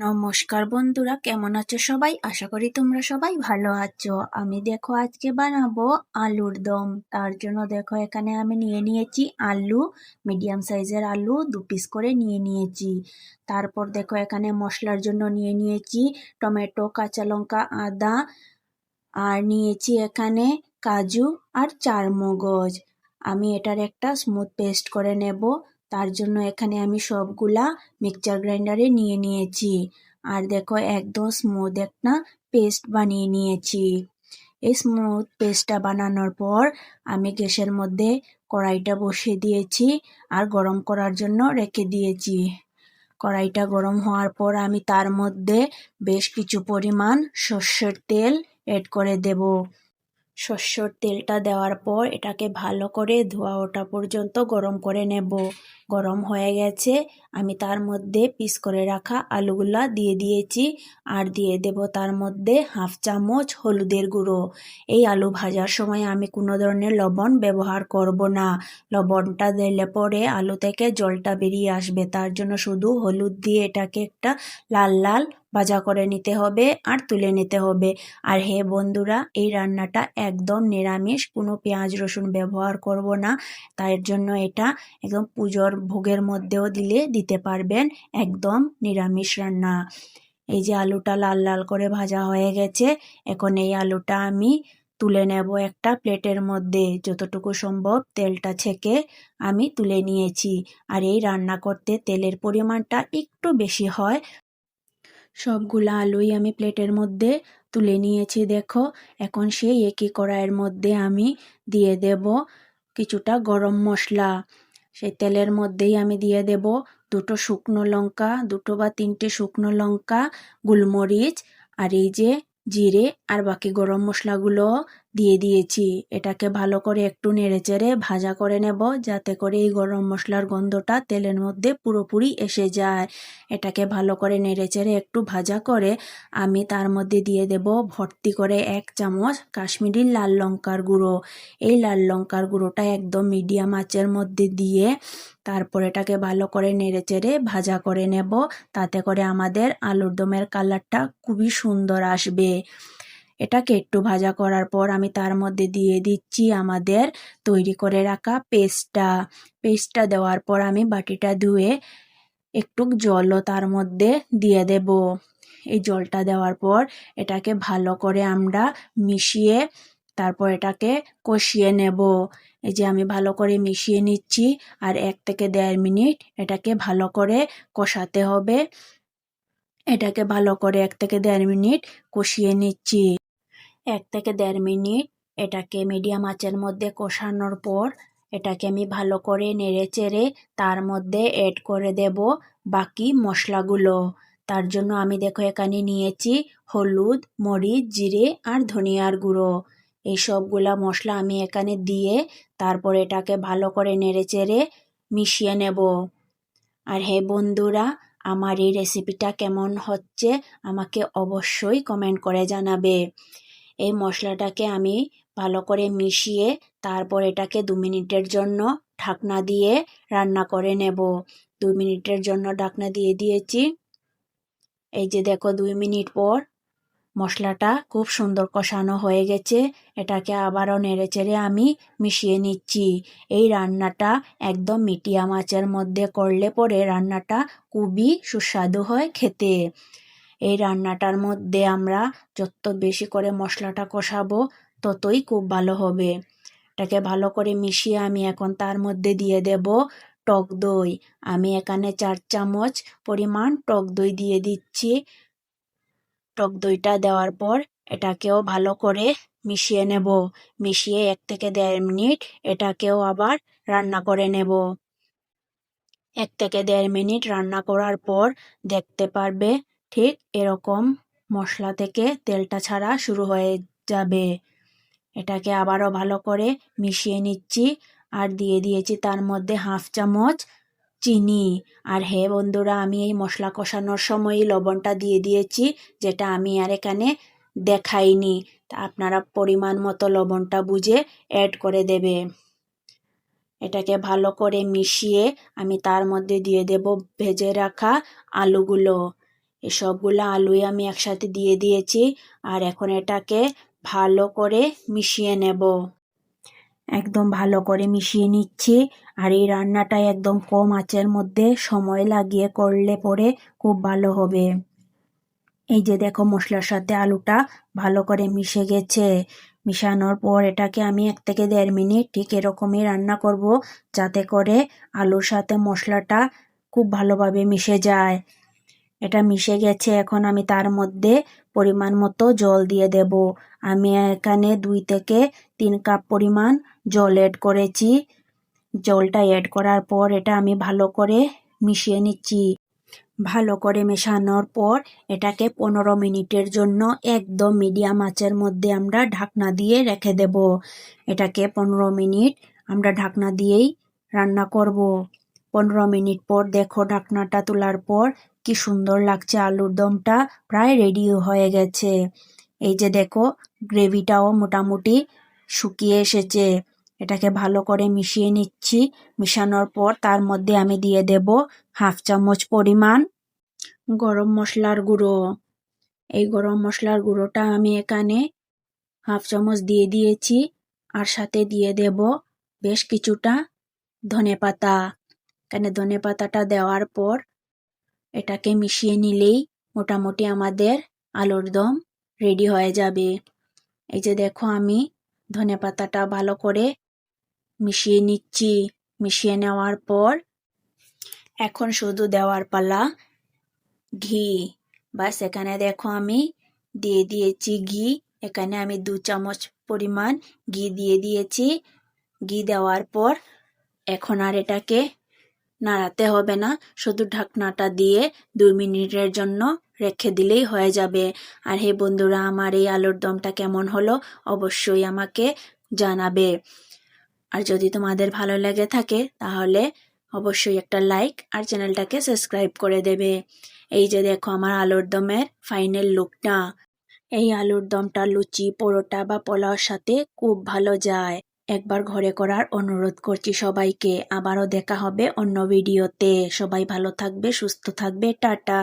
নমস্কার বন্ধুরা, কেমন আছো সবাই? আশা করি তোমরা সবাই ভালো আছো। আমি দেখো আজকে বানাবো আলুর দম। তার জন্য দেখো এখানে আমি নিয়ে নিয়েছি আলু মিডিয়াম সাইজের আলু, দু পিস করে নিয়ে নিয়েছি। তারপর দেখো এখানে মশলার জন্য নিয়ে নিয়েছি টমেটো, কাঁচা লঙ্কা, আদা, আর নিয়েছি এখানে কাজু আর চার মগজ আমি এটার একটা স্মুথ পেস্ট করে নেব। তার জন্য এখানে আমি সবগুলা মিক্সচার গ্রাইন্ডারে নিয়ে নিয়েছি। আর দেখো, একদম স্মুথ একটা পেস্ট বানিয়ে নিয়েছি। এই স্মুথ পেস্টটা বানানোর পর আমি গ্যাসের মধ্যে কড়াইটা বসিয়ে দিয়েছি আর গরম করার জন্য রেখে দিয়েছি। কড়াইটা গরম হওয়ার পর আমি তার মধ্যে বেশ কিছু পরিমাণ সর্ষের তেল এড করে দেব। শস্যর তেলটা দেওয়ার পর এটাকে ভালো করে ধোয়া ওঠা পর্যন্ত গরম করে নেব। গরম হয়ে গেছে। আমি তার মধ্যে পিস করে রাখা আলুগুলা দিয়ে দিয়েছি আর দিয়ে দেব তার মধ্যে হাফ চামচ হলুদের গুঁড়ো। এই আলু ভাজার সময় আমি কোনো ধরনের লবণ ব্যবহার করব না। লবণটা দিলে পরে আলু থেকে জলটা বেরিয়ে আসবে। তার জন্য শুধু হলুদ দিয়ে এটাকে একটা লাল লাল ভাজা করে নিতে হবে আর তুলে নিতে হবে। আর হে বন্ধুরা, এই রান্নাটা একদম নিরামিষ, কোনো পেঁয়াজ রসুন ব্যবহার করব না। তার জন্য এটা একদম পুজোর ভোগের মধ্যেও দিলে দিতে পারবেন, একদম নিরামিষ রান্না। এই যে আলুটা লাল লাল করে ভাজা হয়ে গেছে, এখন এই আলুটা আমি তুলে নেব একটা প্লেটের মধ্যে। যতটুকু সম্ভব তেলটা ছেঁকে আমি তুলে নিয়েছি। আর এই রান্না করতে তেলের পরিমাণটা একটু বেশি হয় সবগুলা আলুই আমি প্লেটের মধ্যে তুলে নিয়েছি, দেখো। এখন সেই একই কড়াইয়ের মধ্যে আমি দিয়ে দেব কিছুটা গরম মশলা। সেই তেলের মধ্যেই আমি দিয়ে দেব দুটো শুকনো লঙ্কা, দুটো বা তিনটে শুকনো লঙ্কা, গোলমরিচ আর এই যে জিরে আর বাকি গরম মশলাগুলো দিয়ে দিয়েছি। এটাকে ভালো করে একটু নেড়েচেড়ে ভাজা করে নেব, যাতে করে এই গরম মশলার গন্ধটা তেলের মধ্যে পুরোপুরি এসে যায়। এটাকে ভালো করে নেড়েচেড়ে একটু ভাজা করে আমি তার মধ্যে দিয়ে দেব ভর্তি করে এক চামচ কাশ্মীরি লাল লঙ্কার গুঁড়ো। এই লাল লঙ্কার গুঁড়োটা একদম মিডিয়াম আঁচের মধ্যে দিয়ে তারপর এটাকে ভালো করে নেড়েচেড়ে ভাজা করে নেব। তাতে করে আমাদের আলুর দমের কালারটা খুবই সুন্দর আসবে। এটাকে একটু ভাজা করার পর আমি তার মধ্যে দিয়ে দিচ্ছি আমাদের তৈরি করে রাখা পেস্টটা। পেস্টটা দেওয়ার পর আমি বাটিটা ধুয়ে একটু জলও তার মধ্যে দিয়ে দেব। এই জলটা দেওয়ার পর এটাকে ভালো করে আমরা মিশিয়ে তারপর এটাকে কষিয়ে নেব। এই যে আমি ভালো করে মিশিয়ে নিচ্ছি আর এক থেকে দেড় মিনিট এটাকে ভালো করে কষাতে হবে। এটাকে ভালো করে এক থেকে দেড় মিনিট কষিয়ে নিচ্ছি। এক থেকে দেড় মিনিট এটাকে মিডিয়াম আঁচের মধ্যে কষানোর পর এটাকে আমি ভালো করে নেড়ে চেড়ে তার মধ্যে এড করে দেব বাকি মশলাগুলো। তার জন্য আমি দেখো এখানে নিয়েছি হলুদ, মরিচ, জিরে আর ধনিয়ার গুঁড়ো। এই সবগুলা মশলা আমি এখানে দিয়ে তারপর এটাকে ভালো করে নেড়ে চেড়ে মিশিয়ে নেব। আর হে বন্ধুরা, আমার এই রেসিপিটা কেমন হচ্ছে আমাকে অবশ্যই কমেন্ট করে জানাবে। এই মশলাটাকে আমি ভালো করে মিশিয়ে তারপর এটাকে দু মিনিটের জন্য ঢাকনা দিয়ে রান্না করে নেব। দু মিনিটের জন্য ঢাকনা দিয়ে দিয়েছি। এই যে দেখো, দুই মিনিট পর মশলাটা খুব সুন্দর কষানো হয়ে গেছে। এটাকে আবারও নেড়ে চেড়ে আমি মিশিয়ে নিচ্ছি। এই রান্নাটা একদম মিটিয়া মাছের মধ্যে করলে পরে রান্নাটা খুবই সুস্বাদু হয় খেতে। এই রান্নাটার মধ্যে আমরা যত বেশি করে মশলাটা কষাবো, ততই খুব ভালো হবে। এটাকে ভালো করে মিশিয়ে আমি এখন তার মধ্যে দিয়ে দেব টক দই। আমি এখানে চার চামচ পরিমাণ টক দই দিয়ে দিচ্ছি। টক দইটা দেওয়ার পর এটাকেও ভালো করে মিশিয়ে নেব। মিশিয়ে এক থেকে দেড় মিনিট এটাকেও আবার রান্না করে নেব। এক থেকে দেড় মিনিট রান্না করার পর দেখতে পারবে ঠিক এরকম মশলা থেকে তেলটা ছাড়া শুরু হয়ে যাবে। এটাকে আবারও ভালো করে মিশিয়ে নিচ্ছি আর দিয়ে দিয়েছি তার মধ্যে হাফ চামচ চিনি। আর হে বন্ধুরা, আমি এই মশলা কষানোর সময়ই লবণটা দিয়ে দিয়েছি, যেটা আমি আর এখানে দেখাইনি। তা আপনারা পরিমাণ মতো লবণটা বুঝে অ্যাড করে দেবে। এটাকে ভালো করে মিশিয়ে আমি তার মধ্যে দিয়ে দেব ভেজে রাখা আলুগুলো। সবগুলো আলুই আমি একসাথে দিয়ে দিয়েছি আর এখন এটাকে ভালো করে মিশিয়ে নেব। একদম ভালো করে মিশিয়ে নিচ্ছি আর এই রান্নাটা একদম কম আঁচের মধ্যে সময় লাগিয়ে করলে পরে খুব ভালো হবে। এই যে দেখো মশলার সাথে আলুটা ভালো করে মিশে গেছে। মিশানোর পর এটাকে আমি এক থেকে দেড় মিনিট ঠিক এরকমই রান্না করব যাতে করে আলুর সাথে মশলাটা খুব ভালোভাবে মিশে যায়। এটা মিশে গেছে, এখন আমি তার মধ্যে পরিমাণ মতো জল দিয়ে দেব। আমি এখানে দুই থেকে তিন কাপ পরিমাণ জল এড করেছি। জলটা এড করার পর এটা আমি ভালো করে মিশিয়ে নিচ্ছি। ভালো করে মেশানোর পর এটাকে পনেরো মিনিটের জন্য একদম মিডিয়াম আঁচের মধ্যে আমরা ঢাকনা দিয়ে রেখে দেব। এটাকে পনেরো মিনিট আমরা ঢাকনা দিয়েই রান্না করব। পনেরো মিনিট পর দেখো ঢাকনাটা তোলার পর কি সুন্দর লাগছে আলুর দমটা, প্রায় রেডি হয়ে গেছে। এই যে দেখো, গ্রেভিটাও মোটামুটি শুকিয়ে এসেছে। এটাকে ভালো করে মিশিয়ে নিচ্ছি। মিশানোর পর তার মধ্যে আমি দিয়ে দেব হাফ চামচ পরিমাণ গরম মশলার গুঁড়ো। এই গরম মশলার গুঁড়োটা আমি এখানে হাফ চামচ দিয়ে দিয়েছি। আর সাথে দিয়ে দেব বেশ কিছুটা ধনে পাতা এখানে ধনে পাতাটা দেওয়ার পর এটাকে মিশিয়ে নিলেই মোটামুটি আমাদের আলুর দম রেডি হয়ে যাবে। এই যে দেখো আমি ধনে পাতাটা ভালো করে মিশিয়ে নিচ্ছি। মিশিয়ে নেওয়ার পর এখন শুধু দেওয়ার পালা ঘি। বা সেখানে দেখো আমি দিয়ে দিয়েছি ঘি। এখানে আমি দু চামচ পরিমাণ ঘি দিয়ে দিয়েছি। ঘি দেওয়ার পর এখন আর এটাকে নাড়াতে হবে না। শুধু ঢাকনাটা দিয়ে দুই মিনিটের জন্য রেখে দিলেই হয়ে যাবে। আর হে বন্ধুরা, আমার এই আলুর দমটা কেমন হলো অবশ্যই আমাকে জানাবে। আর যদি তোমাদের ভালো লেগে থাকে, তাহলে অবশ্যই একটা লাইক আর চ্যানেলটাকে সাবস্ক্রাইব করে দেবে। এই যে দেখো আমার আলুর দমের ফাইনাল লুকটা। এই আলুর দমটা লুচি, পরোটা বা পোলাওর সাথে খুব ভালো যায়। একবার ঘরে করার অনুরোধ করছি সবাইকে। আবারও দেখা হবে অন্য ভিডিওতে। সবাই ভালো থাকবে, সুস্থ থাকবে। টাটা।